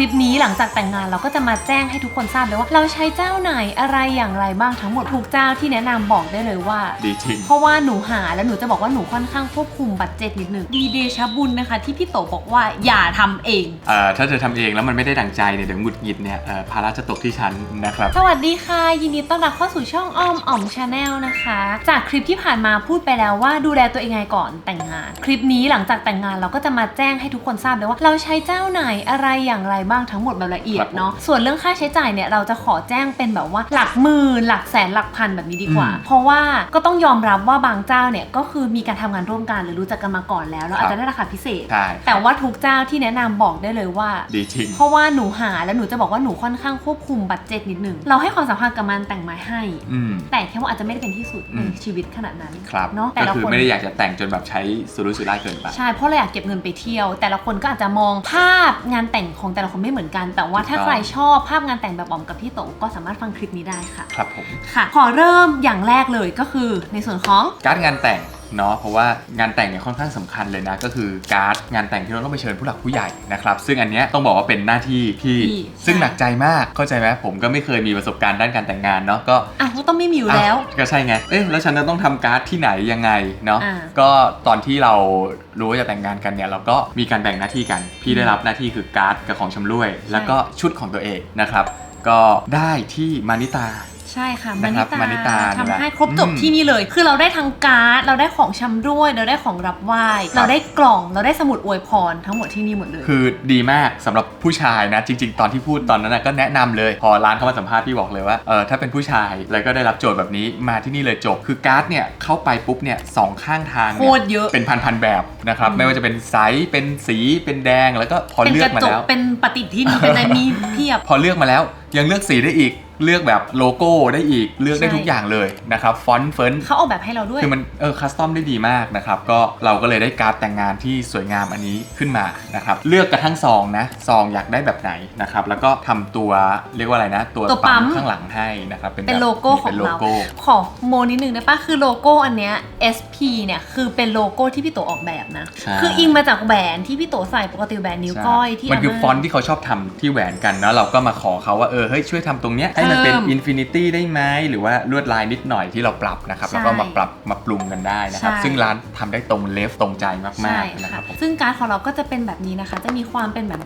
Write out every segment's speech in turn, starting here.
ลิปนี้หลังจากแต่งงานเราก็จะมาแจ้งให้ทุกคนทราบเลยว่า เราใช้เจ้าไหนอะไรอย่างไรบ้างทั้งหมดทุกเจ้าที่แนะนำบอกได้เลยว่า ดีจริง เพราะว่าหนูหาแล้วหนูจะบอกว่าหนูค่อนข้างควบคุมบัตเจ็ตนิดนึงดีเดชะบุญนะคะ ที่พี่โตบอกว่าอย่าทำเอง เอ่อถ้าเธอทำเองแล้วมันไม่ได้ดังใจเนี่ยเดี๋ยวหงุดหงิดเนี่ยเอ่อภาระจะตกที่ฉันนะครับ สวัสดีค่ะ ยินดีต้อนรับเข้าสู่ช่องอ้อมอ่อมชาแนลนะคะ จากคลิปที่ผ่านมาพูดไปแล้วว่าดูแลตัวเองไงก่อนแต่งงาน คลิปนี้หลังจากแต่งงานเราก็จะมาแจ้งให้ทุกคนทราบเลยว่า เราใช้เจ้าไหนอะไรอย่างไรบ้างทั้งหมดแบบละเอียดเนาะส่วนเรื่องค่าใช้จ่ายเนี่ยเราจะขอแจ้งเป็นแบบว่าหลักหมื่นหลักแสนหลักพันแบบนี้ดีกว่าอืมเพราะว่าก็ต้องยอมรับว่าบางเจ้าเนี่ยก็คือมีการทำงานร่วมกันหรือรู้จักกันมาก่อนแล้วแล้วอาจจะได้ราคาพิเศษใช่แต่ว่าทุกเจ้าที่แนะนำบอกได้เลยว่าดีจริงเพราะว่าหนูหาแล้วหนูจะบอกว่าหนูค่อนข้างควบคุมบัตเจ็ตนิดนึงเราให้ความสำคัญกับมันแต่งไม้ให้อืมแต่แค่ว่าอาจจะไม่ได้เป็นที่สุดอืในมชีวิตขนาดนั้นครับเนาะแต่ก็ละคือคนไม่ได้อยากจะแต่งจนแบบใช้สุรุ่ยสุร่ายเกินไปใช่เพราะเราอยากเก็บเงินไปเที่ยว แต่ละคนก็อาจจะมองภาพงานแต่งของแต่ละคนไม่เหมือนกัน แต่ว่าถ้าถูกต้องใครชอบภาพงานแต่งแบบออมกับพี่โตก็สามารถฟังคลิปนี้ได้ค่ะ ครับผม ค่ะ ขอเริ่มอย่างแรกเลยก็คือในส่วนของการ์ดงานแต่ง เนาะเพราะว่างานแต่งเนี่ยค่อนข้างสำคัญเลยนะ ก็คือการ์ดงานแต่งที่เราต้องไปเชิญผู้หลักผู้ใหญ่นะครับซึ่งอันเนี้ยต้องบอกว่าเป็นหน้าที่ที่ที่ซึ่งใช่หนักใจมากเข้าใจไหมผมก็ไม่เคยมีประสบการณ์ด้านการแต่งงานเนาะก็อะก็ต้องไม่มีอยู่แล้วอ้าก็ใช่ไงเอ๊ะแล้วฉันจะต้องทำการ์ดที่ไหนยังไงเนาะอ่าก็ตอนที่เรารู้ว่าจะแต่งงานกันเนี่ยเราก็มีการแบ่งหน้าที่กัน พี่ได้รับหน้าที่คือการ์ดกับของชำร่วย แล้วก็ชุดของตัวเองนะครับก็ได้ที่มานิตา ใช่ค่ะนะมาครันิบตามานิตานี่แหละทำให้ครบจบอืมที่นี่เลย คือเราได้ทั้งการ์ด เราได้ของชำร่วย เราได้ของรับไหว้ครับเราได้กล่อง เราได้สมุดอวยพรทั้งหมดที่นี่หมดเลย คือดีมากสำหรับผู้ชายนะ จริง ๆ ตอนที่พูดตอนนั้นนะก็แนะนำเลย พอร้านเข้ามาสัมภาษณ์พี่บอกเลยว่า เออถ้าเป็นผู้ชายแล้วก็ได้รับโจทย์แบบนี้มาที่นี่เลยจบ คือการ์ดเนี่ยเข้าไปปุ๊บเนี่ยสองข้างทางโคเนี่ยตรเยอะ เป็นพันๆแบบนะครับอืมไม่ว่าจะเป็นไซส์ เป็นสี เป็นแดง แล้วก็พอเป็นเลืกอกระมาจกแล้ว เป็นปฏิทินเป็นอะไรมีเพียบ พอเลือกมาแล้วยังเลือกสีได้อีก เลือกแบบโลโก้ได้อีกเลือกได้ใช่ทุกอย่างเลยนะครับฟอนต์เฟิร์นเขาออกแบบให้เราด้วย คือมันเออคัสตอมได้ดีมากนะครับก็เราก็เลยได้การ์ดแต่งงานที่สวยงามอันนี้ขึ้นมานะครับเลือกกระทั่งซองนะซองอยากได้แบบไหนนะครับแล้วก็ทำตัวเรียกว่าอะไรนะตัวตัวปั๊มข้างหลังให้นะครับเป็นเป็นแบบโลโก้ขอเป็งนโลเราโก้ขอโมนิดนึงได้ปะคือโลโก้อันเนี้ย SP เนี่ยคือเป็นโลโก้ที่พี่โตออกแบบนะใช่คืออิงมาจากแหวนที่พี่โตใส่ปกติแหวนนิ้วก้อยที่มันคืออาฟอนต์ที่เขาชอบทำที่แหวนกันแล้วเราก็มาขอเขาว่าเออเฮ้ยช่วยทำตรงเนี้ยให้มันเป็นเพิ่มอินฟินิตี้ได้ไหมหรือว่าลวดลายนิดหน่อยที่เราปรับนะครับใช่แล้วก็มาปรับมาปรุงกันได้นะครับใช่ซึ่งร้านทำได้ตรงเลฟตรงใจมากใช่ๆนะคค่ะรับผมซึ่งการ์ดของเราก็จะเป็นแบบนี้นะคะ จะมีความเป็นแบบ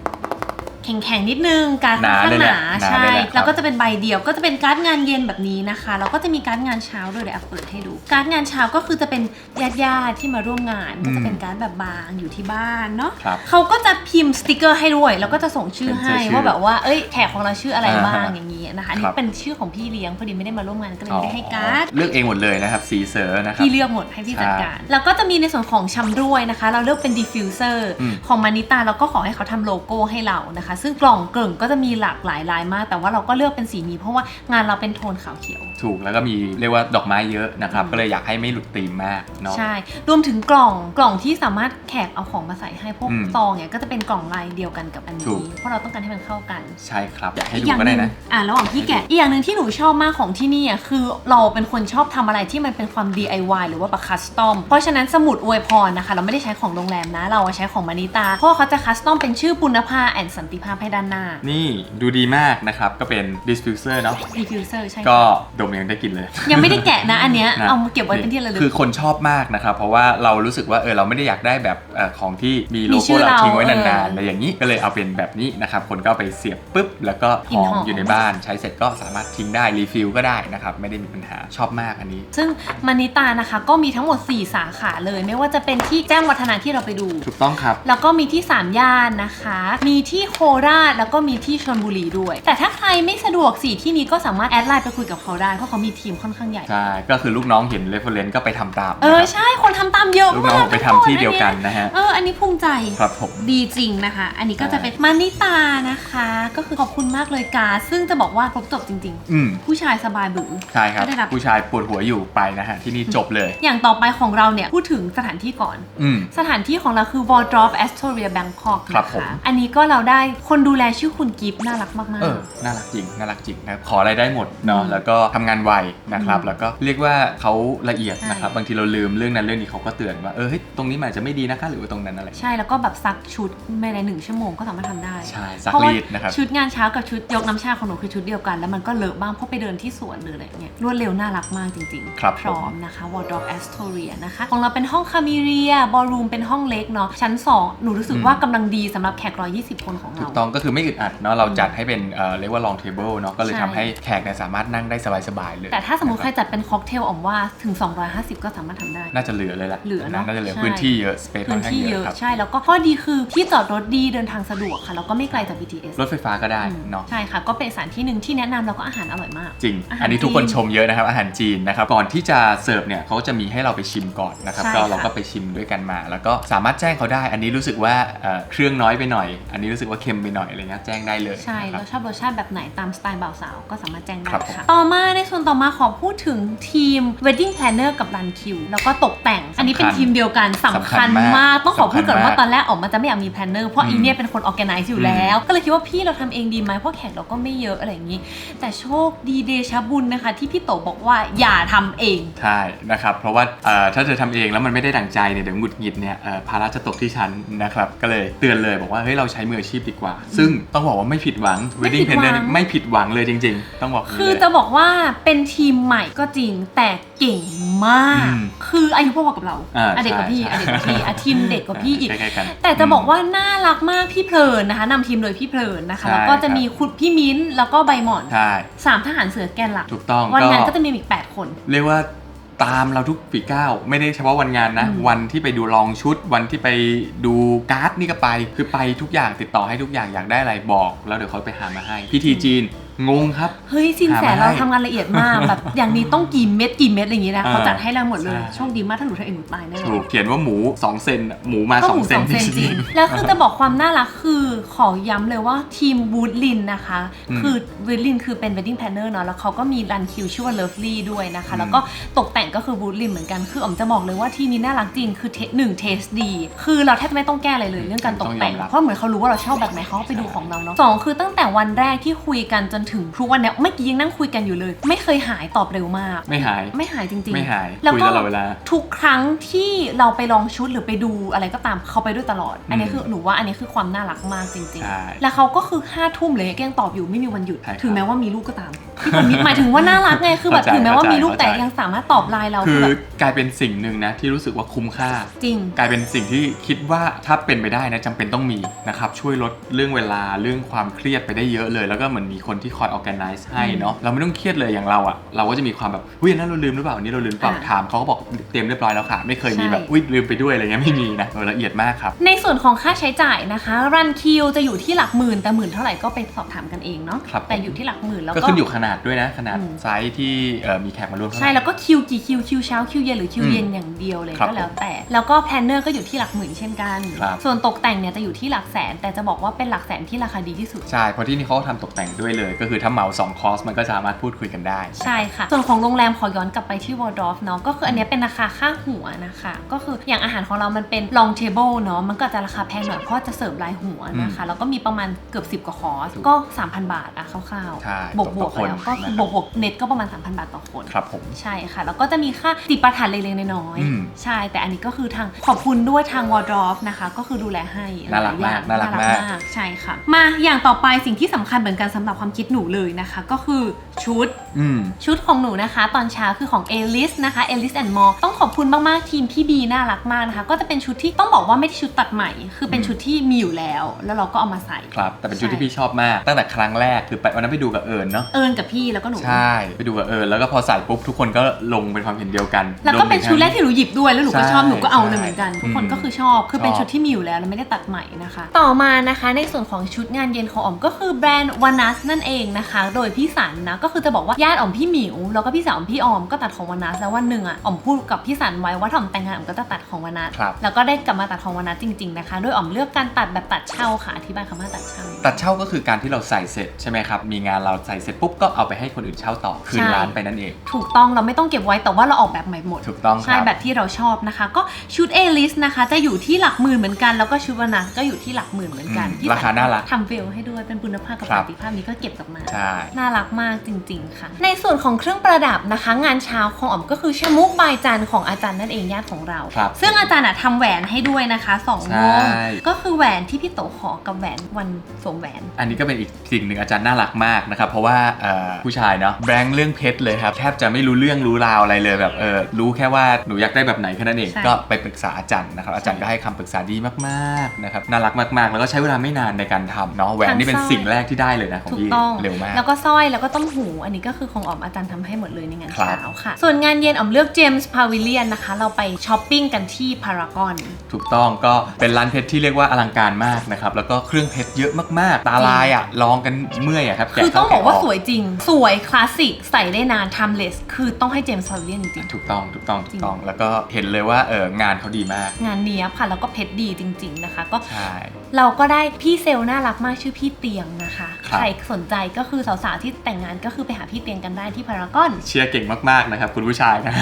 แข็งๆนิดนึงการ์ดหค่อนนาข้างเลยหแหละนาหนาใช่เลยแหละครับแล้วก็จะเป็นใบเดียวก็จะเป็นการ์ดงานเย็นแบบนี้นะคะแล้วก็จะมีการ์ดงานเช้าด้วยเดี๋ยวแอบเปิดให้ดู การ์ดงานเช้าก็คือจะเป็นญาติๆที่มาร่วมงานก็จะเป็นการ์ดแบบบางอยู่ที่บ้านเนาะครับเขาก็จะพิมพ์สติกเกอร์ให้ด้วยแล้วก็จะส่งชื่อเป็นให้ชื่อว่าแบบว่าเอ้ยแขกของเราชื่ออะไรบ้างอ่าฮะอย่างนี้นะคะอันนี้ครับเป็นชื่อของพี่เลี้ยงพอดีไม่ได้มาร่วมงานก็เลยไม่ได้ให้การ์ดเลือกเองหมดเลยนะครับสีเซอร์นะครับพี่เลือกหมดให้พี่จัดการแล้วก็จะมีในส่วนของชำร่วยนะคะ เราเลือกเป็นดิฟฟิวเซอร์อืมของมานิตาเราก็ขอให้เขาทำโลโก้ให้เรานะคะซึ่งกล่องเกลิ่งก็จะมีหลากหลายลายมาก แต่ว่าเราก็เลือกเป็นสีนี้เพราะว่างานเราเป็นโทนขาวเขียว ถูกแล้วก็มีเรียกว่าดอกไม้เยอะนะครับอืมก็เลยอยากให้ไม่หลุดธีมมากเนาะใช่ รวมถึงกล่องกล่องที่สามารถแขกเอาของมาใส่ให้พวกอืมซองเนี่ยก็จะเป็นกล่องลายเดียวกันกับอันถูนี้ ก เพราะเราต้องการให้มันเข้ากัน ใช่ครับอยากให้อีกดูอย่างก็หได้นึ่งนะอ่าระหว่างที่แกะอีกอย่างหนึ่งที่หนูชอบมากของที่นี่อะคือเราเป็นคนชอบทำอะไรที่มันเป็นความ DIY หรือว่าแบบคัสตอม เพราะฉะนั้นสมุดอวยพรนะคะ เราไม่ได้ใช้ของโรงแรมนะ เราใช้ของมานิตา เพราะว่าเขาจะคัสตอมเป็นชื่อปุณภาแอนสันติภาพให้ด้านหน้า นี่ดูดีมากนะครับ ก็เป็น diffuser เนาะ diffuser ใช่ก็ดมยังได้กลินเลย ยังไม่ได้แกะนะอันเนี้ยนะเอามาเก็บไว้เป็นที่ระลึคือก คนชอบมากนะครับ เพราะว่าเรารู้สึกว่าเออเราไม่ได้อยากได้แบบเอ่อของที่มีโลมีชื่โก้อเราเราทิ้งไว้นานๆเออออะไรอย่างนี้ก็เลยเอาเป็นแบบนี้นะครับ คนก็เอาไปเสียบปุ๊บ แล้วก็กลิ่หนอมหอมอยู่ในบ้าน ใช้เสร็จก็สามารถทิ้งได้รีฟิลก็ได้นะครับ ไม่ได้มีปัญหาชอบมากอันนี้ ซึ่งมานิตานะคะ ก็มีทั้งหมด 4 สาขาเลย ไม่ว่าจะเป็นที่แจ้งวัฒนะที่เราไปดู ถูกต้องครับ แล้วก็มีที่3ย่านนะคะ มีที่โคราชแล้วก็มีที่ชลบุรีด้วย แต่ถ้าใครไม่สะดวกสี่ที่นี้ก็สามารถแอดไลน์ไปคุยกับเขาได้ เพราะเขามีทีมค่อนข้างใหญ่ ใช่ ก็คือลูกน้องเห็น reference ก็ไปทำตามเออ นะครับใช่คนทำตามเยอะลูกมาน้อกงไปทำที่เดียวกันนะฮะ เออ อันนี้ภูมิใจ ครับผม ดีจริงนะคะ อันนี้ก็จะเป็นมานิตานะคะ ก็คือขอบคุณมากเลยกา ซึ่งจะบอกว่าครบจบจริง อืม ๆ ผู้ชายสบายบือ ใช่ครับ ก็ได้รับ ผู้ชายปวดหัวอยู่ไปนะฮะ ที่นี่จบเลย อย่างต่อไปของเราเนี่ย พูดถึงสถานที่ก่อน อืม สถานที่ของเราคือ Wardrop Astoria Bangkok ครับนะผม คะ อันนี้ก็เราได้คนดูแลชื่อคุณกิฟต์น่ารักมาก เออ น่ารักจริง น่ารักจริงนะครับ ขออะไรได้หมดเนาะ อืมแล้วก็ทำงานไวนะครับ อืมแล้วก็เรียกว่าเขาละเอียดใช่นะครับบางทีเราลืมเรื่องนั้นเรื่องนี้เขาก็เตือนว่า เออเฮ้ยตรงนี้มันอาจจะไม่ดีนะคะ หรือว่าตรงนั้นอะไร ๆ ใช่แล้วก็แบบซักชุดไม่ในหนึ่งชั่วโมงก็สามารถทำได้ใช่ซักเพราะว่ารีดนะครับ ชุดงานเช้ากับชุดยกน้ำชาของหนูคือชุดเดียวกัน แล้วมันก็เลอะบ้างเพราะไปเดินที่สวนหรืออะไรเงี้ยรวดเร็วน่ารักมากจริงๆ ครับพร้อมนะคะ Wardrobe Astoria นะคะ ของเราเป็นห้องคามิเรียบอลรูมเป็นห้องเล็กเนาะชั้น 2 หนูรู้สึกอืมว่ากำลังดีสำหรับแขก 120 คนของถูเรา กต้องก็คือไม่อึดอัดเนาะเราจัดให้เป็นเอ่อเรียกว่า long table เนาะก็เลยใช่ ทำให้แขกเนี่ยสามารถนั่งได้สบายๆเลยแต่ถ้าสมมติใครนะบจัดเป็นค็อกเทลออมว่าถึง 250 ก็สามารถทำได้ น่าจะเหลือเลยแหละเหลือเนอะน่าจะเหลือใช่ พื้นที่เยอะ space ค่พื้อนนข้างที่เยเยอะอะครับ ใช่แล้วก็ข้อดีคือที่จอดรถดีเดินทางสะดวกค่ะแล้วก็ไม่ไกลจาก BTS รถไฟฟ้าก็ได้อืมเนาะ ใช่ค่ะ ก็เป็นสถานที่หนึ่งที่แนะนำแล้วก็อาหารอร่อยมาก จริง อาหารอันนี้ทุกคนจีนชมเยอะนะครับ อาหารจีนนะครับ ก่อนที่จะเสิร์ฟเนี่ยเขาก็จะมีให้เราไปชิมก่อนนะครับ ใช่ก็ค่ะ เราก็ไปชิมด้วยกันมา แล้วก็สามารถแจ้งเขาได้ อันนี้รู้สึกว่าเอ่อเครื่องน้อยไปหน่อย อันนี้รู้สึกว่าเค็มไปไปหน่อยอะไรเงี้ยแจ้งได้เลยใช่นะคแล้รับวชอบรสชาติแบบไหนตามสไตล์บ่าวสาวก็สามารถแจ้งได้ครับผม ค่ะ ต่อมาในส่วนต่อมาขอพูดถึงทีม Wedding Planner กับ Run Q แล้วก็ตกแต่ง อันนี้เป็นทีมเดียวกันสำคัญสำคัญมากมากต้องขอพูดก่อนสำคัญมากว่าตอนแรกออกมาจะไม่อยากมี Planner เพราะอืมอีเนี่ยเป็นคน organize อยู่แล้ว ก็เลยคิดว่าพี่เราทำเองดีไหมเพราะแขกเราก็ไม่เยอะอะไรอย่างนี้ แต่โชคดีเดชะบุญนะคะ ที่พี่โตบอกว่าอย่าทำเอง ใช่นะครับเพราะว่าเอ่อถ้าเธอทำเองแล้วมันไม่ได้ดั่งใจเนี่ยเดี๋ยวหงุดหงิดเนี่ยเอ่อภาระจะตกที่ฉันนะครับก็เลยเตือนเลยบอกว่าเฮ้ยเราใช้มืออาชีพดีกว่าซึ่งต้องบอกว่าไม่ผิดหวังไม่ผิ wedding ดหวัง planner เนี่ยไม่ผิดหวังเลยจริง ๆ ต้องบอกย่างนี้คือเลย จะบอกว่าเป็นทีมใหม่ก็จริงแต่เก่งมาก อืมคืออายุพอๆกับเราอ่าอะเด็กกว่าพี่ใช่อะเด็กกว่าพี่อะทีมเด็กกว่าพี่อีก ใกล้ๆกันแต่จะบอกว่าน่ารักมากพี่เพลินนะคะนำทีมโดยพี่เพลินนะคะ ใช่แล้วก็จะครับ มีคุณพี่มิ้นท์แล้วก็ใบหมอนใช่ สามทหารเสือแกนหลัก ถูกต้องวันงานก็ก็จะมีอีก 8 คน เรียกว่า ตามเราทุกฝีก้าวไม่ได้เฉพาะวันงานนะอืมวันที่ไปดูลองชุด วันที่ไปดูการ์ดนี่ก็ไป คือไปทุกอย่างติดต่อให้ทุกอย่างอยากได้อะไรบอก แล้วเดี๋ยวเขาไปหามาให้พิธีจีน งงครับ เฮ้ยสินแสหามาให้เราทำงานละเอียดมากแบบอย่างนี้ต้องกี่เม็ดกี่เม็ดอะไรอย่างงี้นะอ่าเขาจัดให้เราหมดเลยใช่โชคดีมากถ้าหนูทำเองหนูตายแน่นอถูนกเขียนว่าหมู 2 เซนหมูมา ก็หมู2 เซสนองเซนจริงแล้วคือจะบอกความน่ารักคือขอย้ำเลยว่าทีมบูดลินนะคะอืมคือบูดลินคือเป็น wedding planner เนาะแล้วเขาก็มีรันคิวชื่อว่า lovely ด้วยนะคะอืมแล้วก็ตกแต่งก็คือบูดลินเหมือนกันคืออ๋อมจะบอกเลยว่าทีมนี้น่ารักจริงคือเทหนึ่งเทสดี คือเราแทบไม่ต้องแก้อะไรเลยเรื่องการตกแต่งต้องยอมรับเพราะเหมือนเขารู้ว่าเราชอบแบบไหนเขาก็ไปดูของเราเนาะสองคือตั้งแต่วันแรกที่คุยกันจนถึงทุกวันเนี้ยเมื่อกี้ยังนั่งคุยกันอยู่เลย ไม่เคยหายตอบเร็วมาก ไม่หาย ไม่หายจริงๆไม่หายแล้วคุยก็ตลอดเวลา ทุกครั้งที่เราไปลองชุดหรือไปดูอะไรก็ตามเขาไปด้วยตลอด อันนี้คือหนูว่าอันนี้คือความน่ารักมากจริงใช่ๆแล้วเขาก็คือห้าทุ่มเลยก็ยังตอบอยู่ไม่มีวันหยุดใช่ครับถึงแม้ว่ามีลูกก็ตามที่ผมหมายถึงว่าน่ารักไงคือแบบเข้าใจถึงแม้ว่ามีลูกเข้าใจแต่ยังสามารถตอบไลน์เราคืคืออแบบกลายเป็นสิ่งหนึ่งนะที่รู้สึกว่าคุ้มค่า จริง กลายเป็นสิ่งที่คิดว่าถ้าเป็นไปได้นะจำเป็นต้องมีนะครับช่วยลดเรื่องเวลาเรื่องความเครียดไปได้เยอะเลย แล้วก็เหมือนมีคนที่คอย organize ให้เนาะเราไม่ต้องเครียดเลยอย่างเราอะเราก็จะมีความแบบอุ้ยอันนั้นเราลืมหรือเปล่าอันนี้เราลืมหรือเปล่าอ่าถามเขาก็บอกเตรียมเรียบร้อยแล้วค่ะ ไม่เคยมีใช่แบบอุ้ยลืมไปด้วยอะไรเงี้ยไม่มีนะเออละเอียดมากครับ ในส่วนของค่าใช้จ่ายนะคะรันคิวจะอยู่ที่หลักหมื่นแต่หมื่นเท่าไหร่ก็ไปสอบถามกันเองเนาะครับ แต่อยู่ที่หลักหมื่นแล้วก็ ก็ขึ้นอยู่ขนาดด้วยนะ ขนาดอืม ไซส์ที่เอ่อมีแขกมาร่วมเท่าไหใช่ร่ แล้วก็คิวกี่คิวคิวเช้าคิวเย็นหรือคิวอืมเย็นอย่างเดียวเลยครับก็แล้วแต่ แล้วก็แพลนเนอร์ก็อยู่ที่หลักหมื่นเช่นกัน ครับ ส่วนตกแต่งเนี่ยจะอยู่ที่หลักแสน แต่จะบอกว่าเป็นหลักแสนที่ราคาดีที่สุด ใช่เพราะที่นี่เขาก็ทำตกแต่งด้วยเลย ก็คือถ้าเหมา2คอร์สมันก็สามารถพูดคุยกันได้ ใช่ค่ะ ส่วนของโรงแรมขอย้อนกลับไปที่วอร์ดอฟเนาะก็คืออันเนี้ยเป็นราคาค่าหัวนะคะ ก็คืออย่างอาหารของเรามันเป็น long table เนาะมันก็จะราคาแพงหน่อยเพราะจะเสิร์ฟรายหัวนะคะแล้วก็มีประมาณเกือบ 10 กว่าคอร์สก็ 3,000 บาทอะคร่าวใช่ๆบวกบต่วอกคนแล้วก็คือนะครับบวกบวกเน็ตก็ประมาณ 3,000 บาทต่อคนครับผมใช่ค่ะ แล้วก็จะมีค่าติปาถะเล็กๆน้อยอืมๆใช่ แต่อันนี้ก็คือทางขอบคุณด้วยทางวอร์ดอฟนะคะ ก็คือดูแลให้น่ารักมากหลยอย่งน่ารักมากใช่ค่ะ มาอย่างต่อไปสิ่งที่สำคัญเหมือนกันสำหรับความคิดหนูเลยนะคะ ก็คือชุด อืม ชุดของหนูนะคะ ตอนเช้าคือของ a l i s นะคะ a l i s and More ต้องขอบคุณมาก ๆ ทีมพี่บีน่ารักมากนะคะ ก็จะเป็นชุดที่ต้องบอกว่าไม่ได้ชุดตัดใหม่ คือเป็นอืมชุดที่มีอยู่แล้ว แล้วเราก็เอามาใส่ ครับ แต่เป็นชุดใช่ที่พี่ชอบมาก ตั้งแต่ครั้งแรกคือไปวันนั้นไปดูกับเอิญเนาะ เอิญกับพี่แล้วก็หนู ใช่ ไปดูกับเอิญแล้วก็พอใส่ปุ๊บทุกคนก็ลงเป็นความเห็นเดียวกันแล้วก็เป็นรวมถึงชุดแรกที่หนูหยิบด้วย แล้วหนูก็ใช่ชอบหนูก็เอาเลยใช่เหมือนกัน ทุกคนอืมก็คือชอบ คือเป็นชอบชุดที่มีอยู่แล้วแล้วไม่ได้ตัดใหม่นะคะ ต่อมานะคะในส่วนของชุดงานเย็นของอ๋อมก็คือแบรนด์วานัสนั่นเองนะคะ โดยพี่สันนะก็คือจะบอกว่าญาติอ๋อมพี่หมิวแล้วก็พี่สาวอ๋อมพี่ออมก็ตัดของวานัสแล้ววันหนึ่งอะอ๋อมพูดกับพี่สันไว้ว่าถ้าอ๋อมแต่งงานอ๋อมก็จะตัดของวานัสครับแล้วก็ได้กลับมาตัดของวานัสจริงๆนะคะ โดยอ๋อมเลือกการตัดแบบตัดเช่าค่ะอธิบายคำว่าตัดเช่า ตัดเช่าก็คือการที่เราใส่เสร็จใช่ไหมครับมีงานเราใส่เสร็จปุ๊บก็เอาเอาไปให้คนอื่นเช่าต่อคืนใช่ ร้านไปนั่นเอง ถูกต้องเราไม่ต้องเก็บไว้แต่ว่าเราออกแบบใหม่หมด ถูกต้องคใช่รับ แบบที่เราชอบนะคะ ก็ชุดเอลิสนะคะจะอยู่ที่หลักหมื่นเหมือนกัน แล้วก็ชุดวานาก็อยู่ที่หลักหมื่นเหมือนกันอืมที่ราคาน่ารักทำเวลให้ด้วยเป็นคุณภาพกับครัปบฏิภาพนี้ก็เก็บกลับมาใช่ น่ารักมากจริง ๆ ค่ะ ในส่วนของเครื่องประดับนะคะ งานเช้าของอ๋อมก็คือชะมุกบายจันทร์ของอาจารย์นั่นเองญาติของเรา ครับซึ่งอาจารย์อะทำแหวนให้ด้วยนะคะสองวงใช่ ก็คือแหวนที่พี่โตขอกับแหวนวันสวมแหวน อันนี้ก็เป็นอีกสิ่งหนึ่งอาจารย์น่ารักมากนะครับ เพราะว่าเอ่อผู้ชายเนาะแบงค์เรื่องเพชรเลยครับ แทบจะไม่รู้เรื่องรู้ราวอะไรเลยแบบเออรู้แค่ว่าหนูอยากได้แบบไหนแค่นั้นเองใช่ ก็ไปปรึกษาอาจารย์นะครับ อาจารย์ก็ให้คำปรึกษาดีมากๆนะครับน่ารักมากๆ แล้วก็ใช้เวลาไม่นานในการทำเนาะแหวนนี่เป็นสิ่งแรกที่ได้เลยนะของถูกพี่ต้องเร็วมากแล้วก็สร้อยแล้วก็ต้มหู อันนี้ก็คือของอ๋อมอาจารย์ทำให้หมดเลยในงานครับเช้าค่ะ ส่วนงานเย็นอ๋อมเลือกเจมส์พาวิเลียนนะคะ เราไปช้อปปิ้งกันที่พารากอนถูกต้องก็เป็นร้านเพชรที่เรียกว่าอลังการมากนะครับแล้วก็เครื่องเพชรเยอะมากๆ ตาลายอะลองกันเมื่อยอะครับแะคือต้องเข้บอกว่าแะสวยจริง สวยคลาสสิกใส่ได้นาน timeless คือต้องให้เจมส์พาวิเลียนจริงถูกต้องถูกต้องจถูริกงต้อง แล้วก็เห็นเลยว่าเอองานเขาดีมากๆงานเนี้ยบค่ะแล้วก็เพชรดีจริง ๆนะคะ ก็ใช่เราก็ได้พี่เซลล์น่ารักมากชื่อพี่เตียงนะคะครับใครสนใจก็คือสาวๆที่แต่งงานก็คือไปหาพี่เตียงกันได้ที่พารากอนเชียร์เก่งมากๆนะครับ คุณผู้ชายนะ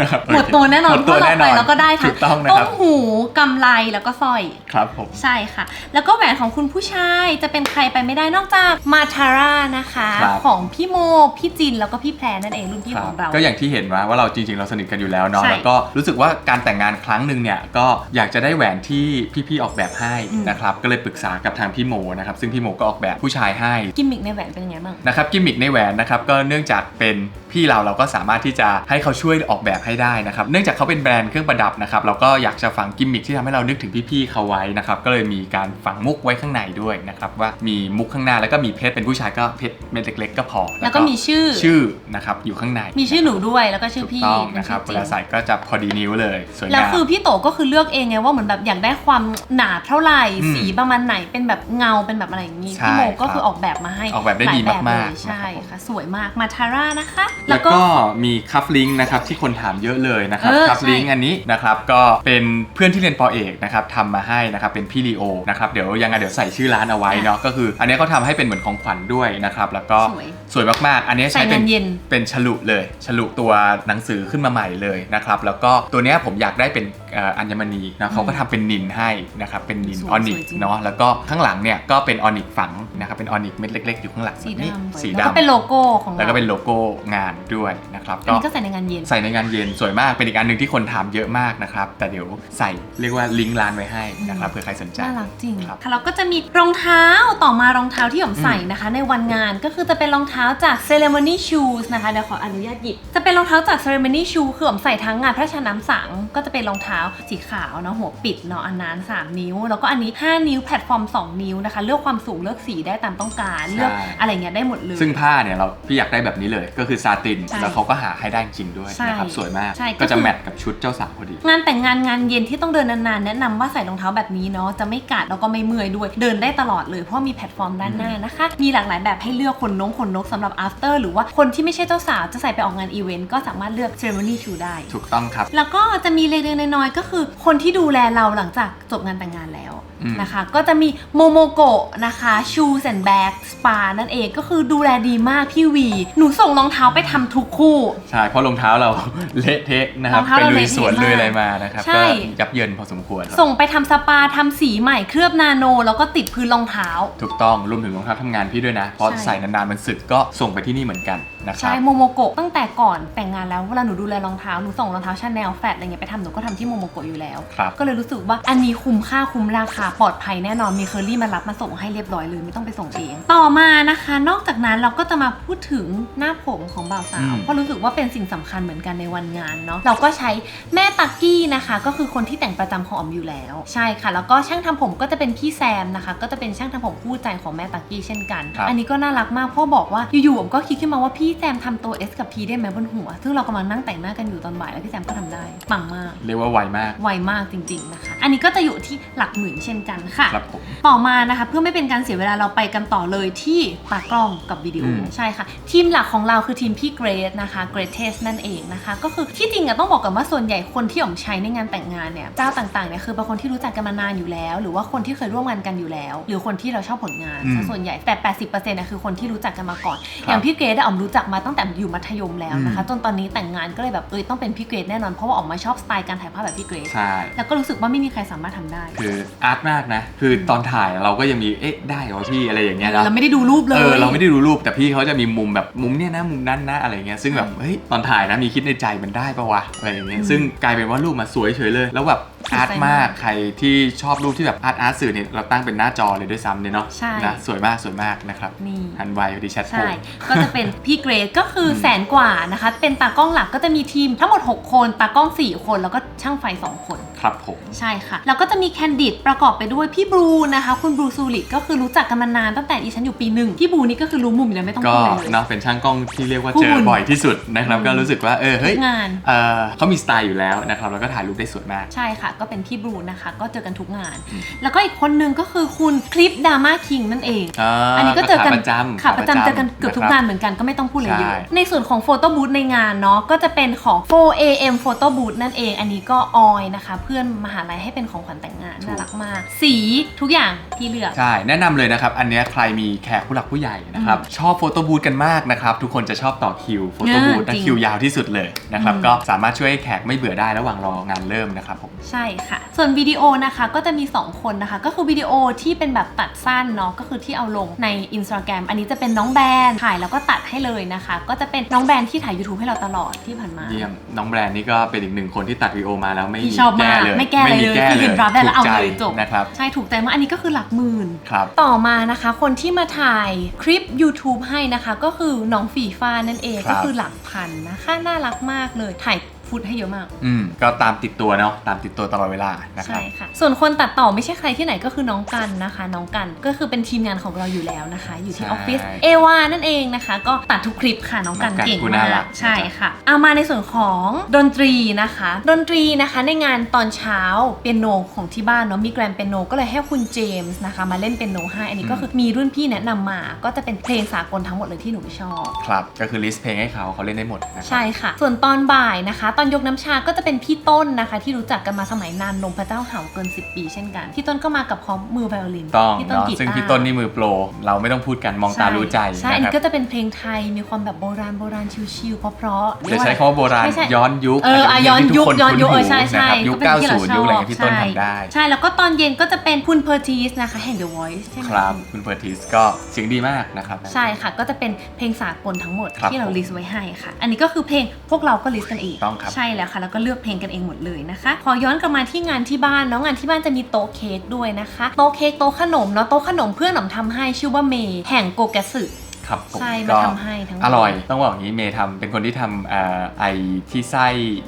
นะครับหมดตัวแน่นอนหมดตัวเพราะแน่เรานไปอนแล้วก็ได้ทั้ถูงกต้องนะต้ครับมหูกำไรแล้วก็สร้อยครับผมใช่ค่ะ แล้วก็แหวนของคุณผู้ชายจะเป็นใครไปไม่ได้นอกจากมาทาร่านะคะครับของพี่โมพี่จินแล้วก็พี่แพรนั่นเองรุ่นพี่คขรัอบงเรา ก็อย่างที่เห็นว่าว่าเราจริงๆเราสนิทกันอยู่แล้วเนาะใช่แล้วก็รู้สึกว่าการแต่งงานครั้งหนึ่งเนี่ยก็อยากจะได้แหวนที่พี่ๆออกแบบให้อืมนะครับก็เลยปรึกษากับทางพี่โมนะครับซึ่งพี่โมก็ออกแบบผู้ชายให้กิมมิกในแหวนเป็นยังไงบ้างนะครับกิมมิกในแหวนนะครับก็เนื่องจากเป็นพี่เราเราก็สามารถที่จะให้เขาช่วยออกแบบให้ได้นะครับ เนื่องจากเขาเป็นแบรนด์เครื่องประดับนะครับเราก็อยากจะฝังกิมมิคที่ทำให้เรานึกถึงพี่ๆเขาไว้นะครับก็เลยมีการฝังมุกไว้ข้างในด้วยนะครับว่ามีมุกข้างหน้าแล้วก็มีเพชรเป็นผู้ชายก็เพชรเม็ดเล็กๆก็พอ แล้วก็มีชื่อชื่อนะครับอยู่ข้างใน มีชื่อหนูด้วยแล้วก็ชื่อถูกพี่ต้องนะครับเป็เวนชื่ลาอจริงใส่ก็จะพอดีนิ้วเลยสวยแล้วงามคือพี่โตก็คือเลือกเองไงว่าเหมือนแบบอยากได้ความหนาเท่าไหร่อืมสีประมาณไหนเป็นแบบเงาเป็นแบบอะไรอย่างนี้ใช่พี่โมก็ครับคือออกแบบมาให้ออกแบบได้หลยดีมากๆเลยนะครับใช่ค่ะสวยมากมาทาร่านะคะแล้วก็มีคัฟลิงก์นะครับที่คนถามเยอะเลยนะครับเออคัฟลิงใช่ก์อันนี้นะครับก็เป็นเพื่อนที่เรียนปอเอกนะครับทำมาให้นะครับเป็นพี่ลีโอนะครับเดี๋ยวยังไงเดี๋ยวใส่ชื่อร้านเอาไว้เนาะก็คือ อันนี้เขาทำให้เป็นเหมือนของขวัญด้วยนะครับแล้วก็สวยสวยมากๆ อันนี้ใส่ใช้เป็งานนเย็น เป็นฉลุเลย ฉลุตัวหนังสือขึ้นมาใหม่เลยนะครับแล้วก็ตัวเนี้ยผมอยากได้เป็นเอ่ออัญมณีนะเขาก็ทำเป็นนินให้นะครับเป็นนินสวยออนิกสวยจริงเนาะแล้วก็ข้างหลังเนี่ยก็เป็นออนิกฝังนะครับเป็นออนิกเม็ดเล็กๆอยู่ข้างหลังสีแบบนี้ดำสีแล้วก็ดำเป็นโลโก้ของเราแล้วก็เป็นโลโก้งานด้วยนะครับอันนี้ก็ใส่ในงานเย็นใส่ในงานเย็นสวยมากเป็นอีกอันหนึ่งที่คนถามเยอะมากนะครับแต่เดี๋ยวใส่เรียกว่าลิงก์ร้านไว้ให้นะครับเผื่อใครสนใจน่ารักจริงครับค่ะแล้วก็จะมีรองเท้าต่อมารองเท้าที่ผมใส่นะคะ ในวันงานก็คือจะเป็นรองเท้าจาก ceremony shoes นะคะเดี๋ยวขออนุญาตหยิบจะเป็นรองเท้าจาก ceremony shoe คือผมใส่ทั้งงานพระราชทานน้ำสังก็จะเป็นรองเท้าสีขาวเนาะหัวปิดเนาะอันนั้น 3 นิ้ว แล้วก็อันนี้ 5 นิ้วแพลตฟอร์ม 2 นิ้วนะคะ เลือกความสูงเลือกสีได้ตามต้องการเลือกอะไรเงี้ยได้หมดเลย ซึ่งผ้าเนี่ยเราพี่อยากได้แบบนี้เลยก็คือซาตินใช่แล้วเขาก็หาให้ได้จริงด้วยใช่นะครับสวยมากใช่ก็ก็จะคือแมทกับชุดเจ้าสาวพอดี งานแต่งงานงานเย็นที่ต้องเดินนานๆแนะนำว่าใส่รองเท้าแบบนี้เนาะจะไม่กัดแล้วก็ไม่เมื่อยด้วย เดินได้ตลอดเลยเพราะมีแพลตฟอร์มด้านหน้านะคะ มีหลากหลายแบบให้เลือกขนนงขนนกสำหรับ after หรือว่าคนที่ไม่ใช่เจ้าสาวจะใส่ไปออกงานอีเวนต์ก็สามารถเลือก ceremony shoe ได้ ถูกต้องครับ แล้วก็จะมีเล็กๆน้อยๆก็คือคนที่ดูแลเราหลังจากจบงานแต่งงานแล้ว นะคะ ก็จะมีโมโมโกะนะคะ shoes and bag spa นั่นเองก็คือดูแลดีมากพี่วี หนูส่งรองเท้าไปทำทุกคู่ ใช่ เพราะรองเท้าเรา เละเทะนะครับรองเท้าไปเราลุยเละเทะสวนมากลุยอะไรมานะครับ ใช่ ก็ยับเยินพอสมควรครับส่งไปทำสปาทำสีใหม่เคลือบนาโน แล้วก็ติดพื้นรองเท้า ถูกต้องรวมถึงรองเท้าทำงานพี่ด้วยนะ เพราะใช่ ใส่นานๆมันสึกก็ส่งไปที่นี่เหมือนกันนะครัใช่บ โมโมโกะตั้งแต่ก่อนแต่งงานแล้วเวลาหนูดูแลรองเท้าหนูส่งรองเท้าชาแนลแฟดอะไรเงี้ยไปทำหนูก็ทำที่โมโมโกะอยู่แล้ว ครับ ก็เลยรู้สึกว่าอันนี้คุ้มค่าคุ้มราคาปลอดภัยแน่นอนมีเคอรี่มารับมาส่งให้เรียบร้อยเลยไม่ต้องไปส่งเอง ต่อมานะคะ นอกจากนั้นเราก็จะมาพูดถึงหน้าผมของบ่าวสาวอืม เพราะรู้สึกว่าเป็นสิ่งสำคัญเหมือนกันในวันงานเนาะเราก็ใช้แม่ตักกี้นะคะ ก็คือคนที่แต่งประจำของออมอยู่แล้ว ใช่ค่ะ แล้วก็ช่างทำผมก็จะเป็นพี่แซมนะคะ ก็จะเป็นช่างทำผมคู่ใจของแม่ตักกี้เช่นกัน ครับ อันนี้ก็น่ารักมากเพราะบอกว่าอยู่ๆผมก็คิดขึ้นมาว่าพี่พี่แซมทำตัว S กับ P ได้ไหมบนหัว ซึ่งเรากำลังนั่งแต่งหน้ากันอยู่ตอนบ่ายแล้วพี่แซมก็ทำได้ปังมาก เรียกว่าไวมาก ไวมากจริงๆนะคะ อันนี้ก็จะอยู่ที่หลักหมื่นเช่นกันค่ะ ครับผม ต่อมานะคะเพื่อไม่เป็นการเสียเวลาเราไปกันต่อเลยที่ตากล้องกับวิดีโออืมใช่ค่ะ ทีมหลักของเราคือทีมพี่เกรดนะคะเกรดเทสนั่นเองนะคะ ก็คือที่จริงอะต้องบอกกันว่าส่วนใหญ่คนที่ผมใช้ในงานแต่งงานเนี่ยเจ้าต่างๆเนี่ยคือเป็นคนที่รู้จักกันมานานอยู่แล้ว หรือว่าคนที่เคยร่วมงานกันอยู่แล้ว หรือคนที่เราชอบผลงานอืมซะส่วนใหญ่แต่ 80%นะคือคนที่รู้จักกันมาก่อน ครับอย่างพี่เกรดอะอ๋อมรู้จักมาตั้งแต่อยู่มัธยมแล้วนะคะอืมจนตอนนี้แต่งงานก็เลยแบบเอยต้องเป็นพี่เกรดแน่นอนเพราะว่าออกมาชอบสไตล์การถ่ายภาพแบบพี่เกรด ใช่ แล้วก็รู้สึกว่าไม่มีใครสามารถทำได้ คืออาร์ตมากนะ คือตอนถ่ายเราก็ยังมีเอ๊ะได้เหรอพี่อะไรอย่างเงี้ยนะเราไม่ได้ดูรูปเลยเออเราไม่ได้ดูรูปแต่พี่เขาจะมีมุมแบบมุมเนี้ยนะมุมนั้นนะอะไรเงี้ยซึ่งแบบเฮ้ยตอนถ่ายนะมีคิดในใจมันได้ปะวะอะไรอย่างเงี้ยอืมซึ่งกลายเป็นว่ารูปมาสวยเฉยเลย แล้วแบบถูกใจ อาร์ตมากมากใครที่ชอบรูปที่แบบอาร์ตอาร์ตสื่อเนี่ยเราตั้งเป็นหน้าจอเลยด้วยซ้ำเนี่ยเนาะใช่นะสวยมากสวยมากนะครับนี่ฮันไวพอดีแชทโฟใช่ ก็จะเป็นพี่เกรดก็คืออมแสนกว่านะคะ เป็นตากล้องหลักก็จะมีทีมทั้งหมด 6 คนตากล้อง 4 คนแล้วก็ช่างไฟ 2 คนครับผมใช่ค่ะ แล้วก็จะมีแคนดิดประกอบไปด้วยพี่บรูนะคะ คุณบรูซูริกก็คือรู้จักกันมานานตั้งแต่ดิฉันอยู่ปีหนึ่งพี่บรูนี่ก็คือรู้มุมอยู่แล้วไม่ต้องก็พูดอะไรเลยเนาะเป็นช่างกล้องที่เรียกว่าคู่เจอบุญบ่อยที่สุดนะครับอืมก็รู้สึกว่าเออเฮ้ยทุกงานเออเขามีสไตล์อยู่แล้วนะครับแล้วก็ถ่ายรูปได้สวยมากใช่ค่ะก็เป็นพี่บรูนะคะ ก็เจอกันทุกงานอืมแล้วก็อีกคนนึงก็คือคุณคลิปดราม่าคิงนั่นเองาอันนี้ก็เจอกันขาประจำค่ะประจำเจอกันเกือบทุกงานะคเหมือนกันก็ไม่ต้องพูดอะไรเยใช่อะในส่วนของโฟโต้บูธในงานเนาะก็จะเป็นของ 4am Photo Booth นั่นเอง อันนี้ก็ออยนะคะ เพื่อนมหาลัยให้เป็นของขวัญแต่งงานน่ารักมาก สีทุกอย่างพี่เลือก ใช่ แนะนำเลยนะครับ อันเนี้ยใครมีแขกผู้หลักผู้ใหญ่นะครับ ชอบโฟโต้บูธกันมากนะครับ ทุกคนจะชอบต่อคิวโฟโต้บูธเออจริงคิวยาวที่สุดเลยนะครับ อืม ก็สามารถช่วยให้แขกไม่เบื่อได้ระหว่างรองานเริ่มนะครับผม ใช่ค่ะ ส่วนวิดีโอนะคะก็จะมี 2 คนนะคะ ก็คือวิดีโอที่เป็นแบบตัดสั้นเนาะก็คือที่เอาลงใน Instagram อันนี้จะเป็นน้องแบรนด์ถ่ายแล้วก็ตัดให้เลยนะคะ ก็จะเป็นน้องแบรนด์ที่ถ่าย YouTube ให้เราตลอดที่ผ่านมา เยี่ยมน้องแบรนด์นี่ก็เป็นอีกหนึ่งคนที่ตัดวีดีโอมาแล้วไม่ที่มีชอบมากแก้เลยไม่แก้อะไรเลยแก้คือเห็นรับได้แล้วเอาถูกใจเลยจบนะครับ ใช่ถูกใจมากอันนี้ก็คือหลักหมื่น ครับ ต่อมานะคะ คนที่มาถ่ายคลิป YouTube ให้นะคะ ก็คือน้องฟีฟ้านั่นเองครับ ก็คือหลักพันนะคะ น่ารักมากเลยถ่าย ฟุตให้เยอะมาก อืมก็ตามติดตัวเนาะตามติดตัวตลอดเวลานะครัใช่บ ค่ะ ส่วนคนตัดต่อไม่ใช่ใครที่ไหนก็คือน้องกันนะคะ น้องกันก็คือเป็นทีมงานของเราอยู่แล้วนะคะ อยู่ที่ใช่ออฟฟิศเอวานั่นเองนะคะ ก็ตัดทุกคลิปค่ะน้องกันน้องกันเก่งผู้น่ามากรักใช่ค่ะเอามาในส่วนของดนตรีนะคะ ดนตรีนะคะในงานตอนเช้าเปียโนของที่บ้านเนาะมีแกรนเปียโนก็เลยให้คุณเจมส์นะคะ มาเล่นเปียโนให้อันนี้ก็คือมีรุ่นพี่แนะนำมา ก็จะเป็นเพลงสากลทั้งหมดเลยที่หนูชอบ ครับก็คือลิสต์เพลงให้เขาเขาเล่นได้หมดนะครับ ใช่ค่ะ ส่วนตอนบ่ายนะคะตอนยกน้ำชาก็จะเป็นพี่ต้นนะคะ ที่รู้จักกันมาสมัยนานนมพระเจ้าเห่าเกิน 10 ปีเช่นกัน พี่ต้นก็มากับพร้อมมือไวโอลินต้องพี่ต้นเนาะกีตาร์ซึ่งพี่ต้นนี่มือโปร เราไม่ต้องพูดกันมองตารู้ใจใช่อันนะคนี้รับก็จะเป็นเพลงไทยมีความแบบโบราณโบราณชิวๆเพราะๆจะใช้คำว่าโบราณไม่ใช่ย้อนยุคเอออะย้อนยุคย้อนยุคเออใช่ใช่นะครับยุคก็เป็นที่เรา90ยุคอะไรอย่างเงี้ยพี่ต้นชอบทำได้ ใช่แล้วก็ตอนเย็นก็จะเป็นคุณเพอร์ทีสนะคะแห่ง The Voice ใช่ไหมครับคุณเพิร์ทิสก็เสียงดีมากนะครับ ใช่ค่ะก็จะเป็นเพลงสากลทั้งหมดครับที่เราผมลิสต์ไว้ให้ค่ะ อันนี้ก็คือเพลงพวกเราก็ลิสต์กันเองต้องครับใช่แล้วค่ะ แล้วก็เลือกเพลงกันเองหมดเลยนะคะ ขอย้อนกลับมาที่งานที่บ้านเนาะงานที่บ้านจะมีโต๊ะเค้กด้วยนะคะ โต๊ะเค้กโต๊ะขนมเนาะโต๊ะขนมเพื่อนหนมทำให้ชื่อว่าเมย์แห่งโกแกสึ ครับผมใช่ก็มาทำให้ทั้งหมด อร่อย ต้องบอกอย่างนี้เมย์ทำเป็นคนที่ทำเอ่อไอที่ไส้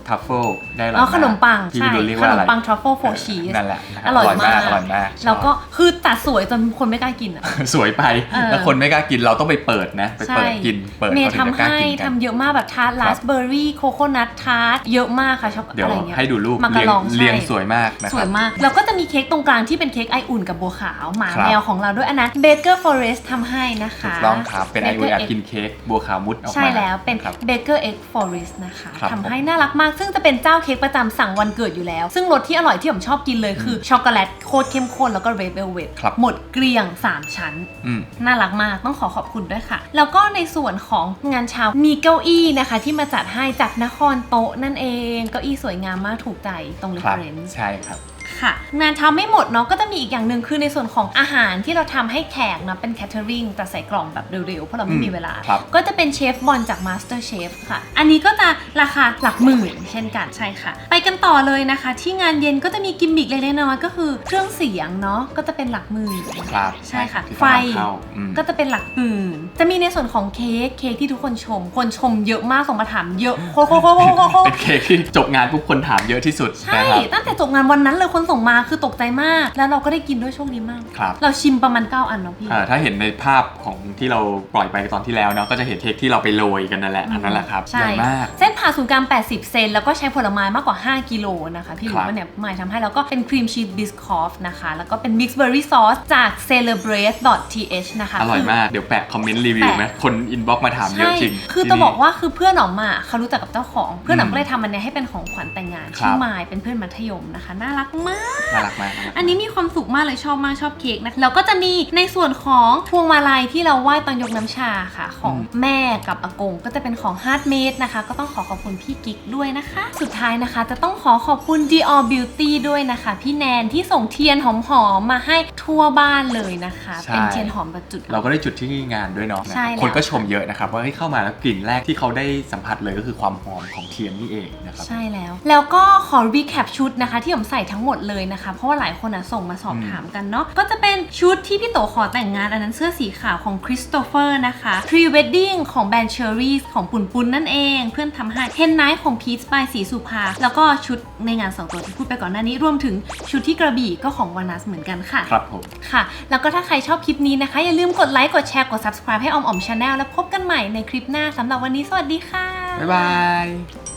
ทัฟเฟิลได้อร่อยอ๋อมากขนมปังที่ใช่ไม่รู้เรียกขว่านอะไรมปังทรัฟเฟิลโฟชีส นั่นแหละนะคบอร่อยมาก อร่อยมากชอบแล้วก็คือตัดสวยจนคนไม่กล้ากินอะสวยไป เออ แล้วคนไม่กล้ากินเราต้องไปเปิดนะ ไปเปิดกินเปิดเมเขาย์ถึงจะทำกล้าให้กินกัน ทำเยอะมากแบบทาร์ตครัราบ สเบอร์รี่โคโคนัททาร์ตเยอะมากค่ะชอบเดี๋ยวอะไรเงี้ย ให้ดูรูปมากะเรียงลองใช่ เรียงสวยมากนะสควรัยบ มาก แล้วก็จะมีเค้กตรงกลางที่เป็นเค้กไออุ่นกับบัวขาว หมาครับ แมวของเราด้วยอันนั้นเบเกอร์ฟอเรสทำให้นะคะถูกต้องครับเป็นไอ Baker อุ่นอยาก Egg กินเค้กบัวขาวมุดออกมา ใช่แล้วเป็นครับเบเกอร์เอ็กฟอเรสนะคะครับทำให้น่ารักมาก ซึ่งจะเป็นเจ้าเค้กประจำสั่งวันเกิดอยู่แล้ว ซึ่งรสที่อร่อยที่ผมชอบกินเลยคือช็อกโกแลตโคตรเข้มข้นแล้วก็เรดเวลเวทครับหมดเกลี้ยง 3 ชั้นอืมน่ารักมากต้องขอขอบคุณด้วยค่ะ แล้วก็ในส่วนของงานเช้ามีเก้าอี้นะคะ ที่มาจัดให้จากนครโต๊ะนั่นเอง เก้าอี้สวยงามมากถูกใจตรงครับ reference ใช่ครับ ค่ะงานเช้าไม่หมดเนาะก็จะมีอีกอย่างหนึ่งคือในส่วนของอาหารที่เราทำให้แขกเนาะเป็น catering แต่ใส่กล่องแบบเร็วๆ เพราะเราไม่มีเวลาครับก็จะเป็นเชฟบอลจาก Master Chef ค่ะ อันนี้ก็จะราคาหลักหมื่นเช่นกันใช่ค่ะ ไปกันต่อเลยนะคะ ที่งานเย็นก็จะมีกิมมิคเล็กๆน้อยๆก็คือเครื่องเสียงเนาะก็จะเป็นหลักหมื่นครับใช่ค่ะที่ไฟต้องนำเข้าอืมก็จะเป็นหลักหมื่นจะมีในส่วนของเค้กเค้กที่ทุกคนชม คนชมเยอะมากส่งมาถามเยอะโคโคโคโคโคโคเป็นเค้กที่จบงานปุ๊บคนถามเยอะที่สุดใช่นะครับตั้งแต่จบงานวันนั้นเลยคนคนส่งมาคือตกใจมาก แล้วเราก็ได้กินด้วยโชคดีมาก ครับ เราชิมประมาณ 9 อันเนาะพี่ อ่าถ้าเห็นในภาพของที่เราปล่อยไปตอนที่แล้วเนาะก็จะเห็นเค้กที่เราไปโรยกันนั่นแหละอันนั้นแหละครับใหใช่ญ่มาก เส้นผ่าศูนย์กลาง80 เซน แล้วก็ใช้ผลไม้มากกว่า 5 กิโลนะคะพี่หคลุรัยบว่าเนี่ยหมายทำให้แล้วก็เป็นครีมชีสบิสคอฟนะคะ แล้วก็เป็น mixed berry sauce จาก celebrate.th นะคะ อร่อยคืมากเดี๋ยวแปะคอมเมนต์รีวิวไหมคนอินบ็อกมาถามเยอะใช่ จริงคือที่จะนี่ บอกว่าคือเพื่อนออกมาเขารู้จักกับเจ้าของ เพื่อนออกอืมก็เลยทำมันเนี้ยให้เป็นของขวัญแต่งงานครับ ชื่อมายเป็นเพื่อนมัธยมนะคะ น่ารักมาก น่ารักมากน่ารักอันนี้มีความสุขมากเลยชอบมากชอบเค้กนะแล้วก็จะมีในส่วนของพวงมาลัยที่เราไหว้ตอนยกน้ำชาค่ะ ของอืมแม่กับอากงก็จะเป็นของ h a r d m a d e นะคะ ก็ต้องขอขอบคุณพี่กิ๊กด้วยนะคะ สุดท้ายนะคะ จะต้องขอขอบคุณ Dior Beauty ด้วยนะคะ พี่แนนที่ส่งเทียนหอมๆมาให้ทั่วบ้านเลยนะคะใช่เป็นเทียนหอมแบบจุด เราก็ได้จุดที่งานด้วยเนาะใช่แล้ว คนก็ชมเยอะนะครับว่าเฮ้ยเข้ามาแล้วกลิ่นแรกที่เขาได้สัมผัสเลยก็คือความหอมของเทียนนี่เองนะครับ ใช่แล้ว แล้วก็ขอรีแคปชุดนะคะ ที่ผมใส่ทั้งหมดเลยนะคะ เพราะว่าหลายคนอะส่งมาสอบถามกันเนาะก็จะเป็นชุดที่พี่โตขอแต่งงานอันนั้นเสื้อสีขาวของคริสโตเฟอร์นะคะ Pre Wedding ของแบรนด์เชอรี่ของปุ่นปุนนั่นเอง เพื่อนทำให้เฮนไนท์ของพีชปลายสีสุภา แล้วก็ชุดในงานสองตัวที่พูดไปก่อนหน้านี้รวมถึงชุดที่กระบี่ก็ของวานัสเหมือนกันค่ะครับผมค่ะ แล้วก็ถ้าใครชอบคลิปนี้นะคะ อย่าลืมกดไลค์กดแชร์กด subscribe ให้ออมออมชาแนลแล้วพบกันใหม่ในคลิปหน้าสำหรับวันนี้สวัสดีค่ะบ๊ายบาย